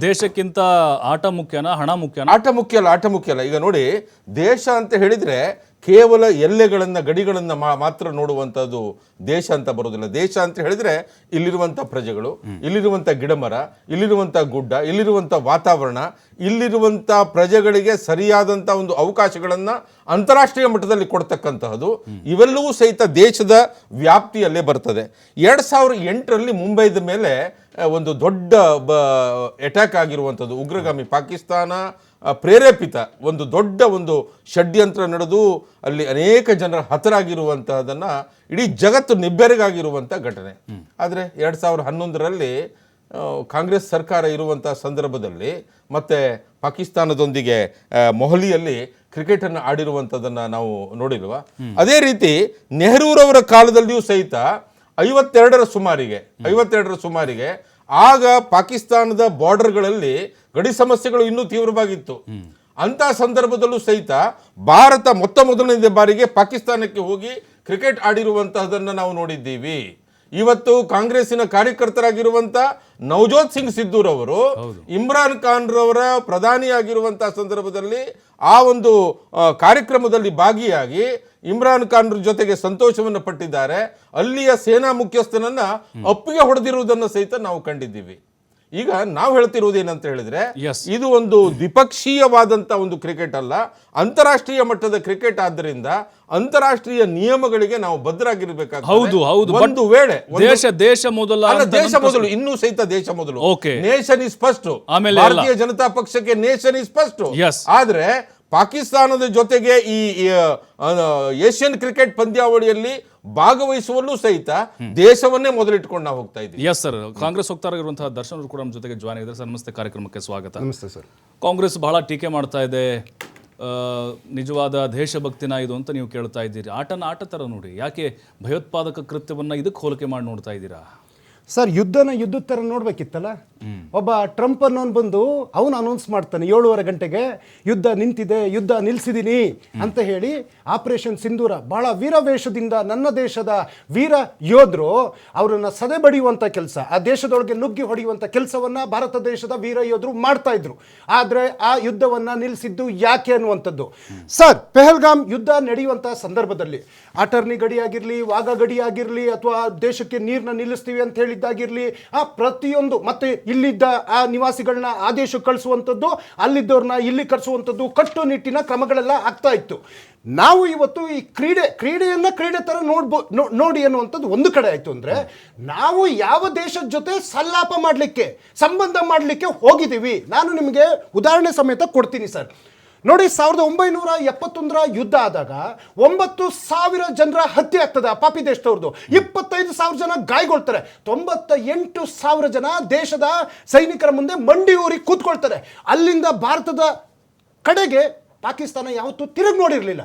ದೇಶಕ್ಕಿಂತ ಆಟ ಮುಖ್ಯನಾ ಹಣ ಮುಖ್ಯನ? ಆಟ ಮುಖ್ಯ ಅಲ್ಲ ಆಟ ಮುಖ್ಯ ಅಲ್ಲ. ಈಗ ನೋಡಿ ದೇಶ ಅಂತ ಹೇಳಿದ್ರೆ ಕೇವಲ ಎಲ್ಲೆಗಳನ್ನ ಗಡಿಗಳನ್ನ ಮಾತ್ರ ನೋಡುವಂತದ್ದು ದೇಶ ಅಂತ ಬರೋದಿಲ್ಲ ದೇಶ ಅಂತ ಹೇಳಿದ್ರೆ ಇಲ್ಲಿರುವಂತ ಪ್ರಜೆಗಳು ಇಲ್ಲಿರುವಂಥ ಗಿಡಮರ ಇಲ್ಲಿರುವಂತ ಗುಡ್ಡ ಇಲ್ಲಿರುವಂತ ವಾತಾವರಣ ಇಲ್ಲಿರುವಂತ ಪ್ರಜೆಗಳಿಗೆ ಸರಿಯಾದಂಥ ಒಂದು ಅವಕಾಶಗಳನ್ನ ಅಂತಾರಾಷ್ಟ್ರೀಯ ಮಟ್ಟದಲ್ಲಿ ಕೊಡ್ತಕ್ಕಂತಹದ್ದು ಇವೆಲ್ಲವೂ ಸಹಿತ ದೇಶದ ವ್ಯಾಪ್ತಿಯಲ್ಲೇ ಬರ್ತದೆ. ಎರಡ್ ಸಾವಿರದ ಎಂಟರಲ್ಲಿ ಮುಂಬೈದ ಮೇಲೆ ಒಂದು ದೊಡ್ಡ ಅಟ್ಯಾಕ್ ಆಗಿರುವಂಥದ್ದು. ಉಗ್ರಗಾಮಿ ಪಾಕಿಸ್ತಾನ ಪ್ರೇರೇಪಿತ ಒಂದು ದೊಡ್ಡ ಒಂದು ಷಡ್ಯಂತ್ರ ನಡೆದು ಅಲ್ಲಿ ಅನೇಕ ಜನರ ಹತರಾಗಿರುವಂತಹದನ್ನು ಇಡೀ ಜಗತ್ತು ನಿಬ್ಬೆರಗಾಗಿರುವಂಥ ಘಟನೆ. ಆದರೆ ಎರಡು ಸಾವಿರದ ಹನ್ನೊಂದರಲ್ಲಿ ಕಾಂಗ್ರೆಸ್ ಸರ್ಕಾರ ಇರುವಂಥ ಸಂದರ್ಭದಲ್ಲಿ ಮತ್ತೆ ಪಾಕಿಸ್ತಾನದೊಂದಿಗೆ ಮೊಹಲಿಯಲ್ಲಿ ಕ್ರಿಕೆಟನ್ನು ಆಡಿರುವಂಥದ್ದನ್ನು ನಾವು ನೋಡಿಲ್ವಾ? ಅದೇ ರೀತಿ ನೆಹರೂರವರ ಕಾಲದಲ್ಲಿಯೂ ಸಹಿತ ಐವತ್ತೆರಡರ ಸುಮಾರಿಗೆ ಐವತ್ತೆರಡರ ಸುಮಾರಿಗೆ ಆಗ ಪಾಕಿಸ್ತಾನದ ಬಾರ್ಡರ್ಗಳಲ್ಲಿ ಗಡಿ ಸಮಸ್ಯೆಗಳು ಇನ್ನೂ ತೀವ್ರವಾಗಿತ್ತು. ಅಂತ ಸಂದರ್ಭದಲ್ಲೂ ಸಹಿತ ಭಾರತ ಮೊತ್ತ ಮೊದಲನೇ ಬಾರಿಗೆ ಪಾಕಿಸ್ತಾನಕ್ಕೆ ಹೋಗಿ ಕ್ರಿಕೆಟ್ ಆಡಿರುವಂತಹದನ್ನ ನಾವು ನೋಡಿದ್ದೀವಿ. ಇವತ್ತು ಕಾಂಗ್ರೆಸ್ಸಿನ ಕಾರ್ಯಕರ್ತರಾಗಿರುವಂತ ನವಜೋತ್ ಸಿಂಗ್ ಸಿದ್ದೂರ್ ಅವರು ಇಮ್ರಾನ್ ಖಾನ್ ರವರ ಪ್ರಧಾನಿಯಾಗಿರುವಂತಹ ಸಂದರ್ಭದಲ್ಲಿ ಆ ಒಂದು ಕಾರ್ಯಕ್ರಮದಲ್ಲಿ ಭಾಗಿಯಾಗಿ ಇಮ್ರಾನ್ ಖಾನ್ ಜೊತೆಗೆ ಸಂತೋಷವನ್ನು ಪಟ್ಟಿದ್ದಾರೆ ಅಲ್ಲಿಯ ಸೇನಾ ಮುಖ್ಯಸ್ಥನನ್ನ ಅಪ್ಪಿಗೆ ಹೊಡೆದಿರುವುದನ್ನು ಸಹಿತ ನಾವು ಕಂಡಿದ್ದೀವಿ ಈಗ ನಾವು ಹೇಳ್ತಿರುವುದು ಏನಂತ ಹೇಳಿದ್ರೆ. ಇದು ಒಂದು ದ್ವಿಪಕ್ಷೀಯವಾದಂತ ಒಂದು ಕ್ರಿಕೆಟ್ ಅಲ್ಲ ಅಂತಾರಾಷ್ಟ್ರೀಯ ಮಟ್ಟದ ಕ್ರಿಕೆಟ್ ಆದ್ದರಿಂದ ಅಂತಾರಾಷ್ಟ್ರೀಯ ನಿಯಮಗಳಿಗೆ ನಾವು ಬದ್ಧರಾಗಿರ್ಬೇಕಾಗ್ತದೆ ಹೌದು, ಹೌದು. ಒಂದು ವೇಳೆ ದೇಶ ದೇಶ ಮೊದಲ ದೇಶ ಮೊದಲು ಇನ್ನೂ ಸಹಿತ ದೇಶ ಮೊದಲು. ನೇಷನ್ ಇಸ್ ಫಸ್ಟ್ ಆಮೇಲೆ ಭಾರತೀಯ ಜನತಾ ಪಕ್ಷಕ್ಕೆ ನೇಷನ್ ಇಸ್ ಫಸ್ಟ್. ಆದ್ರೆ ಪಾಕಿಸ್ತಾನದ ಜೊತೆಗೆ ಈ ಏಷ್ಯನ್ ಕ್ರಿಕೆಟ್ ಪಂದ್ಯಾವಳಿಯಲ್ಲಿ ಭಾಗವಹಿಸುವಲ್ಲೂ ಸಹಿತ ದೇಶವನ್ನೇ ಮೊದಲಿಟ್ಕೊಂಡು ನಾವು ಹೋಗ್ತಾ ಇದ್ದೀವಿ. ಎಸ್ ಸರ್ ಕಾಂಗ್ರೆಸ್ ಹೋಗ್ತಾರಾಗಿರುವಂತಹ ದರ್ಶನ್ ಅವರು ಕೂಡ ನಮ್ಮ ಜೊತೆಗೆ ಜಾಯ್ನ್ ಆಗಿದ್ದಾರೆ. ಸರ್ ನಮಸ್ತೆ ಕಾರ್ಯಕ್ರಮಕ್ಕೆ ಸ್ವಾಗತ. ನಮಸ್ತೆ ಸರ್ ಕಾಂಗ್ರೆಸ್ ಬಹಳ ಟೀಕೆ ಮಾಡ್ತಾ ಇದೆ. ನಿಜವಾದ ದೇಶಭಕ್ತಿನ ಇದು ಅಂತ ನೀವು ಕೇಳ್ತಾ ಇದ್ದೀರಿ. ಆಟನ ಆಟ ಥರ ನೋಡಿ. ಯಾಕೆ ಭಯೋತ್ಪಾದಕ ಕೃತ್ಯವನ್ನ ಇದಕ್ಕೆ ಹೋಲಿಕೆ ಮಾಡಿ ನೋಡ್ತಾ ಇದ್ದೀರಾ? ಸರ್, ಯುದ್ಧನ ಯುದ್ಧದ ಥರ ನೋಡ್ಬೇಕಿತ್ತಲ್ಲ? ಒಬ್ಬ ಟ್ರಂಪ್ ಅನ್ನೋನ್ ಬಂದು ಅವನು ಅನೌನ್ಸ್ ಮಾಡ್ತಾನೆ, ಏಳುವರೆ ಗಂಟೆಗೆ ಯುದ್ಧ ನಿಂತಿದೆ, ಯುದ್ಧ ನಿಲ್ಸಿದೀನಿ ಅಂತ ಹೇಳಿ ಆಪರೇಷನ್ ಸಿಂಧೂರ ಬಹಳ ವೀರವೇಷದಿಂದ ನನ್ನ ದೇಶದ ವೀರ ಯೋಧರು ಅವರನ್ನ ಸದೆ ಬಡಿಯುವಂಥ ಕೆಲಸ, ಆ ದೇಶದೊಳಗೆ ನುಗ್ಗಿ ಹೊಡೆಯುವಂಥ ಕೆಲಸವನ್ನ ಭಾರತ ದೇಶದ ವೀರ ಯೋಧರು ಮಾಡ್ತಾ ಇದ್ರು. ಆದ್ರೆ ಆ ಯುದ್ಧವನ್ನ ನಿಲ್ಲಿಸಿದ್ದು ಯಾಕೆ ಅನ್ನುವಂಥದ್ದು. ಸರ್, ಪೆಹಲ್ಗಾಮ್ ಯುದ್ಧ ನಡೆಯುವಂಥ ಸಂದರ್ಭದಲ್ಲಿ ಅಟರ್ನಿ ಗಡಿ ಆಗಿರಲಿ ವಾಗ ಗಡಿ ಆಗಿರಲಿ ಅಥವಾ ದೇಶಕ್ಕೆ ನೀರನ್ನ ನಿಲ್ಲಿಸ್ತೀವಿ ಅಂತ ಹೇಳಿದ್ದಾಗಿರಲಿ ಆ ಪ್ರತಿಯೊಂದು, ಮತ್ತೆ ಇಲ್ಲಿದ್ದ ಆ ನಿವಾಸಿಗಳನ್ನ ಆದೇಶ ಕಳಿಸುವಂಥದ್ದು, ಅಲ್ಲಿದ್ದವ್ರನ್ನ ಇಲ್ಲಿ ಕಳಿಸುವಂಥದ್ದು ಕಟ್ಟುನಿಟ್ಟಿನ ಕ್ರಮಗಳೆಲ್ಲ ಆಗ್ತಾ ಇತ್ತು. ನಾವು ಇವತ್ತು ಈ ಕ್ರೀಡೆ, ಕ್ರೀಡೆಯನ್ನ ಕ್ರೀಡೆ ಥರ ನೋಡ್ಬೋ ನೋಡಿ ಅನ್ನುವಂಥದ್ದು ಒಂದು ಕಡೆ ಆಯ್ತು ಅಂದ್ರೆ, ನಾವು ಯಾವ ದೇಶದ ಜೊತೆ ಸಲ್ಲಾಪ ಮಾಡಲಿಕ್ಕೆ, ಸಂಬಂಧ ಮಾಡಲಿಕ್ಕೆ ಹೋಗಿದ್ದೀವಿ. ನಾನು ನಿಮಗೆ ಉದಾಹರಣೆ ಸಮೇತ ಕೊಡ್ತೀನಿ ಸರ್. ನೋಡಿ, ಸಾವಿರದ ಒಂಬೈನೂರ ಎಪ್ಪತ್ತೊಂದರ ಯುದ್ಧ ಆದಾಗ ಒಂಬತ್ತು ಸಾವಿರ ಜನರ ಹತ್ಯೆ ಆಗ್ತದೆ ಪಾಪಿ ದೇಶದವ್ರದ್ದು ಇಪ್ಪತ್ತೈದು ಸಾವಿರ ಜನ ಗಾಯಗೊಳ್ತಾರೆ. ತೊಂಬತ್ತ ಎಂಟು ಸಾವಿರ ಜನ ದೇಶದ ಸೈನಿಕರ ಮುಂದೆ ಮಂಡಿ ಊರಿ ಕೂತ್ಕೊಳ್ತಾರೆ. ಅಲ್ಲಿಂದ ಭಾರತದ ಕಡೆಗೆ ಪಾಕಿಸ್ತಾನ ಯಾವತ್ತೂ ತಿರುಗಿ ನೋಡಿರಲಿಲ್ಲ.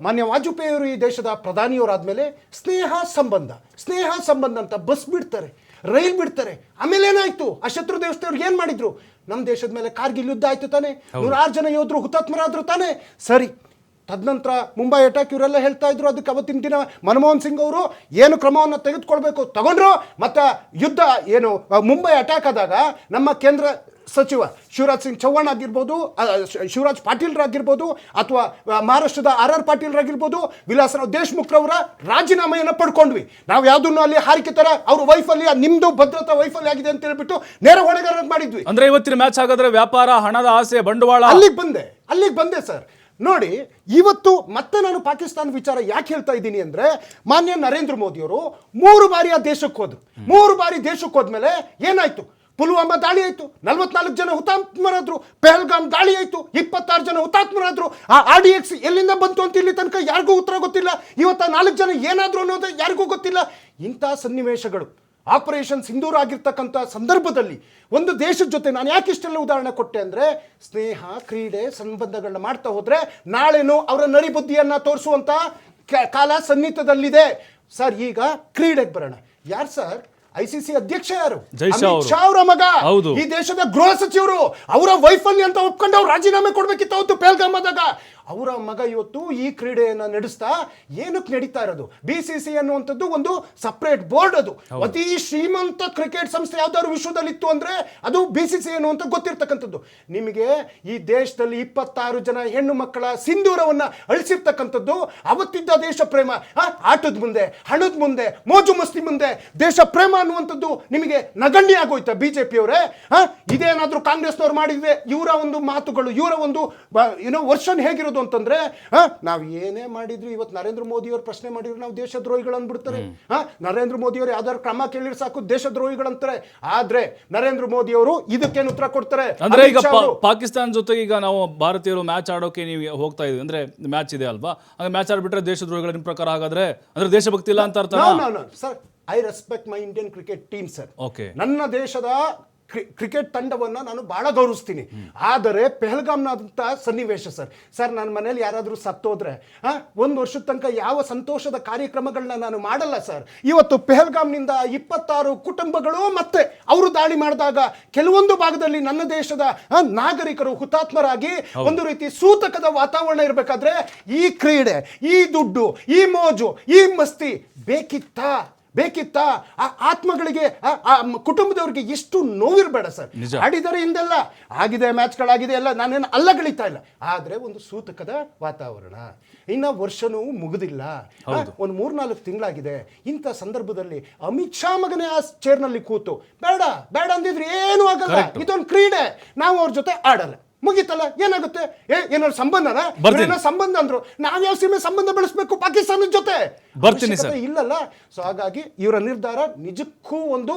ಮಾನ್ಯ ವಾಜಪೇಯಿಯವರು ಈ ದೇಶದ ಪ್ರಧಾನಿಯವರಾದ್ಮೇಲೆ ಸ್ನೇಹ ಸಂಬಂಧ ಸ್ನೇಹ ಸಂಬಂಧ ಅಂತ ಬಸ್ ಬಿಡ್ತಾರೆ ರೈಲ್ ಬಿಡ್ತಾರೆ. ಆಮೇಲೆ ಏನಾಯ್ತು? ಆ ಶತ್ರು ದೇಶದವ್ರಿಗೆ ಏನ್ ಮಾಡಿದ್ರು? ನಮ್ಮ ದೇಶದ ಮೇಲೆ ಕಾರ್ಗಿಲ್ ಯುದ್ಧ ಆಯ್ತು ತಾನೆ. ನೂರಾರು ಜನ ಯೋಧರು ಹುತಾತ್ಮರಾದ್ರು ತಾನೆ. ಸರಿ. ತದನಂತರ ಮುಂಬೈ ಅಟ್ಯಾಕ್ ಇವರೆಲ್ಲ ಹೇಳ್ತಾ ಇದ್ರು. ಅದಕ್ಕೆ ಅವತ್ತಿನ ದಿನ ಮನಮೋಹನ್ ಸಿಂಗ್ ಅವರು ಏನು ಕ್ರಮವನ್ನು ತೆಗೆದುಕೊಳ್ಬೇಕು ತಗೊಂಡ್ರು. ಮತ್ತು ಯುದ್ಧ ಏನು ಮುಂಬೈ ಅಟ್ಯಾಕ್ ಆದಾಗ ನಮ್ಮ ಕೇಂದ್ರ ಸಚಿವ ಶಿವರಾಜ್ ಸಿಂಗ್ ಚೌಹಾಣ್ ಆಗಿರ್ಬೋದು ಶಿವರಾಜ್ ಪಾಟೀಲ್ರಾಗಿರ್ಬೋದು ಅಥವಾ ಮಹಾರಾಷ್ಟ್ರದ ಆರ್ ಆರ್ ಪಾಟೀಲ್ರಾಗಿರ್ಬೋದು ವಿಲಾಸರಾವ್ ದೇಶ್ಮುಖ್ರವರ ರಾಜೀನಾಮೆಯನ್ನು ಪಡ್ಕೊಂಡ್ವಿ. ನಾವು ಯಾವುದನ್ನು ಅಲ್ಲಿ ಹಾರಿಕೆ ಥರ ಅವ್ರ ವೈಫಲ್ಯ ನಿಮ್ಮದು ಭದ್ರತಾ ವೈಫಲ್ಯ ಆಗಿದೆ ಅಂತ ಹೇಳ್ಬಿಟ್ಟು ನೇರ ಹೊಣೆಗಾರ ಮಾಡಿದ್ವಿ. ಅಂದ್ರೆ ಇವತ್ತಿನ ಮ್ಯಾಚ್ ಹಾಗಾದ್ರೆ ವ್ಯಾಪಾರ ಹಣದ ಆಸೆ ಬಂಡವಾಳ? ಅಲ್ಲಿಗೆ ಬಂದೆ ಅಲ್ಲಿಗೆ ಬಂದೆ ಸರ್. ನೋಡಿ ಇವತ್ತು ಮತ್ತೆ ನಾನು ಪಾಕಿಸ್ತಾನ ವಿಚಾರ ಯಾಕೆ ಹೇಳ್ತಾ ಇದ್ದೀನಿ ಅಂದರೆ ಮಾನ್ಯ ನರೇಂದ್ರ ಮೋದಿಯವರು ಮೂರು ಬಾರಿ ಆ ದೇಶಕ್ಕೆ ಹೋದ್ರು. ಮೂರು ಬಾರಿ ದೇಶಕ್ಕೆ ಹೋದ್ಮೇಲೆ ಏನಾಯ್ತು? ಪುಲ್ವಾಮಾ ದಾಳಿ ಆಯಿತು. ನಲವತ್ನಾಲ್ಕು ಜನ ಹುತಾತ್ಮರಾದರು. ಪೆಹಲ್ಗಾಮ್ ದಾಳಿ ಆಯಿತು. ಇಪ್ಪತ್ತಾರು ಜನ ಹುತಾತ್ಮರಾದರು. ಆ ಆರ್ ಡಿ ಎಕ್ಸ್ ಎಲ್ಲಿಂದ ಬಂತು ಅಂತ ಇಲ್ಲಿ ತನಕ ಯಾರಿಗೂ ಉತ್ತರ ಗೊತ್ತಿಲ್ಲ. ಇವತ್ತು ನಾಲ್ಕು ಜನ ಏನಾದರೂ ಅನ್ನೋದು ಯಾರಿಗೂ ಗೊತ್ತಿಲ್ಲ. ಇಂಥ ಸನ್ನಿವೇಶಗಳು. ಆಪರೇಷನ್ ಸಿಂಧೂರ್ ಆಗಿರ್ತಕ್ಕಂಥ ಸಂದರ್ಭದಲ್ಲಿ ಒಂದು ದೇಶದ ಜೊತೆ ನಾನು ಯಾಕೆ ಇಷ್ಟೆಲ್ಲ ಉದಾಹರಣೆ ಕೊಟ್ಟೆ ಅಂದರೆ, ಸ್ನೇಹ, ಕ್ರೀಡೆ ಸಂಬಂಧಗಳನ್ನ ಮಾಡ್ತಾ ಹೋದರೆ ನಾಳೆನೂ ಅವರ ನರಿಬುದ್ಧಿಯನ್ನು ತೋರಿಸುವಂಥ ಕಾಲ ಸನ್ನಿಹಿತದಲ್ಲಿದೆ. ಸರ್, ಈಗ ಕ್ರೀಡೆಗೆ ಬರೋಣ. ಯಾರು ಸರ್? ಐ ಸಿ ಸಿ ಅಧ್ಯಕ್ಷ ಯಾರು? ಶಾ ಅವರು. ಮಗ. ಹೌದು. ಈ ದೇಶದ ಗೃಹ ಸಚಿವರು ಅವರ ವೈಫಲ್ಯ ಅಂತ ಒಪ್ಕೊಂಡು ಅವ್ರು ರಾಜೀನಾಮೆ ಕೊಡ್ಬೇಕಿತ್ತು ಅವತ್ತು ಪೇಲ್ಗಾಮದಾಗ ಅವರ ಮಗ ಇವತ್ತು ಈ ಕ್ರೀಡೆಯನ್ನ ನಡೆಸ್ತಾ ಏನಕ್ಕೆ ನಡೀತಾ ಇರೋದು? ಬಿ ಸಿ ಸಿ ಅನ್ನುವಂಥದ್ದು ಒಂದು ಸಪ್ರೇಟ್ ಬೋರ್ಡ್ ಅದು. ಅತಿ ಶ್ರೀಮಂತ ಕ್ರಿಕೆಟ್ ಸಂಸ್ಥೆ ಯಾವ್ದಾದ್ರು ವಿಶ್ವದಲ್ಲಿ ಇತ್ತು ಅಂದ್ರೆ ಅದು ಬಿ ಸಿ ಸಿ ಅನ್ನುವಂಥ ಗೊತ್ತಿರ್ತಕ್ಕಂಥದ್ದು. ನಿಮಗೆ ಈ ದೇಶದಲ್ಲಿ ಇಪ್ಪತ್ತಾರು ಜನ ಹೆಣ್ಣು ಮಕ್ಕಳ ಸಿಂಧೂರವನ್ನ ಅಳಿಸಿರ್ತಕ್ಕಂಥದ್ದು ಅವತ್ತಿದ್ದ ದೇಶ ಪ್ರೇಮ. ಆಟದ ಮುಂದೆ ಹಣದ ಮುಂದೆ ಮೋಜು ಮಸ್ತಿ ಮುಂದೆ ದೇಶ ಪ್ರೇಮ ಅನ್ನುವಂಥದ್ದು ನಿಮಗೆ ನಗಣ್ಯ ಆಗೋಯ್ತಾ ಹಾ? ಇದೇನಾದರೂ ಕಾಂಗ್ರೆಸ್ನವ್ರು ಮಾಡಿದ್ರೆ ಇವರ ಒಂದು ಮಾತುಗಳು ಇವರ ಒಂದು ಏನೋ ವರ್ಷನ್ ಹೇಗಿರೋದು ಅಂತಂದ್ರೆ ಹಾ? ನಾವು ಏನೇ ಮಾಡಿದ್ರು ಇವತ್ತು ನರೇಂದ್ರ ಮೋದಿ ಅವರು ಪ್ರಶ್ನೆ ಮಾಡಿದ್ರು ನಾವು ದೇಶದ್ರೋಹಿಗಳು ಅಂದ್ಬಿಡ್ತಾರೆ ನರೇಂದ್ರ ಮೋದಿಯವರು ಯಾವ್ದಾದ್ರು ಕ್ರಮ ಕೇಳಿದ್ರೆ ಸಾಕು ದೇಶದ್ರೋಹಿಗಳಂತಾರೆ ಆದ್ರೆ ನರೇಂದ್ರ ಮೋದಿ ಅವರು ಇದಕ್ಕೇನು ಉತ್ತರ ಕೊಡ್ತಾರೆ? ಅಂದ್ರೆ ಈಗ ಪಾಕಿಸ್ತಾನ ಜೊತೆಗೆ ಈಗ ನಾವು ಭಾರತೀಯರು ಮ್ಯಾಚ್ ಆಡೋಕೆ ನೀವು ಹೋಗ್ತಾ ಇದ್ದೀವಿ ಅಂದ್ರೆ ಮ್ಯಾಚ್ ಇದೆ ಅಲ್ವಾ? ಹಾಗೆ ಮ್ಯಾಚ್ ಆಡ್ಬಿಟ್ರೆ ದೇಶದ್ರೋಹಿಗಳ ನಿಮ್ಮ ಪ್ರಕಾರ ಹಾಗಾದ್ರೆ ಅಂದ್ರೆ ದೇಶಭಕ್ತಿ ಇಲ್ಲ ಅಂತ ಅರ್ಥ No, no, respect my Indian cricket team sir. Okay. ನನ್ನ ದೇಶದ ಕ್ರಿ- ಕ್ರಿಕೆಟ್ ತಂಡವನ್ನು ನಾನು ಬಹಳ ಗೌರವಿಸ್ತೀನಿ. ಆದರೆ ಪೆಹಲ್ಗಾಮ್ನಾದಂಥ ಸನ್ನಿವೇಶ ಸರ್ ಸರ್ ನನ್ನ ಮನೇಲಿ ಯಾರಾದರೂ ಸತ್ತೋದ್ರೆ ಒಂದು ವರ್ಷದ ತನಕ ಯಾವ ಸಂತೋಷದ ಕಾರ್ಯಕ್ರಮಗಳನ್ನ ನಾನು ಮಾಡಲ್ಲ ಸರ್ ಇವತ್ತು ಪೆಹಲ್ಗಾಮ್ನಿಂದ ಇಪ್ಪತ್ತಾರು ಕುಟುಂಬಗಳು ಮತ್ತೆ ಅವರು ದಾಳಿ ಮಾಡಿದಾಗ ಕೆಲವೊಂದು ಭಾಗದಲ್ಲಿ ನನ್ನ ದೇಶದ ನಾಗರಿಕರು ಹುತಾತ್ಮರಾಗಿ ಒಂದು ರೀತಿ ಸೂತಕದ ವಾತಾವರಣ ಇರಬೇಕಾದ್ರೆ ಈ ಕ್ರೀಡೆ ಈ ದುಡ್ಡು ಈ ಮೋಜು ಈ ಮಸ್ತಿ ಬೇಕಿತ್ತಾ? ಬೇಕಿತ್ತಾ? ಆ ಆತ್ಮಗಳಿಗೆ ಆ- ಕುಟುಂಬದವರಿಗೆ ಎಷ್ಟು ನೋವಿರಬೇಡ ಸರ್. ಆಡಿದರೆ ಹಿಂದೆಲ್ಲ ಆಗಿದೆ ಮ್ಯಾಚ್ಗಳಾಗಿದೆ ಎಲ್ಲ ನಾನೇನು ಅಲ್ಲಗಳಿತಾ ಇಲ್ಲ. ಆದರೆ ಒಂದು ಸೂತಕದ ವಾತಾವರಣ. ಇನ್ನು ವರ್ಷನೂ ಮುಗಿದಿಲ್ಲ. ಒಂದು ಮೂರ್ನಾಲ್ಕು ತಿಂಗಳಾಗಿದೆ. ಇಂಥ ಸಂದರ್ಭದಲ್ಲಿ ಅಮಿತ್ ಶಾ ಮಗನೇ ಆ ಚೇರ್ನಲ್ಲಿ ಕೂತು ಬೇಡ ಬೇಡ ಅಂದಿದ್ರೆ ಏನು ಆಗಲ್ಲ. ಇದೊಂದು ಕ್ರೀಡೆ. ನಾವು ಅವ್ರ ಜೊತೆ ಆಡಲ್ಲ. ಮುಗೀತಲ್ಲ ಏನಾಗುತ್ತೆ? ಏ ಏನಾದ್ರು ಸಂಬಂಧನ? ಸಂಬಂಧ ಅಂದ್ರು? ನಾವ್ಯಾವ ಸೀಮೆ ಸಂಬಂಧ ಬೆಳೆಸಬೇಕು ಪಾಕಿಸ್ತಾನದ ಜೊತೆ? ಬರ್ತೀನಿ. ಇಲ್ಲಲ್ಲ. ಸೊ ಹಾಗಾಗಿ ಇವರ ನಿರ್ಧಾರ ನಿಜಕ್ಕೂ ಒಂದು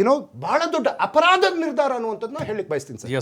ಏನೋ ಬಹಳ ದೊಡ್ಡ ಅಪರಾಧದ ನಿರ್ಧಾರ ಅನ್ನುವಂಥದ್ದನ್ನ ಹೇಳಿಕ್ ಬಯಸ್ತೀನಿ ಸರ್.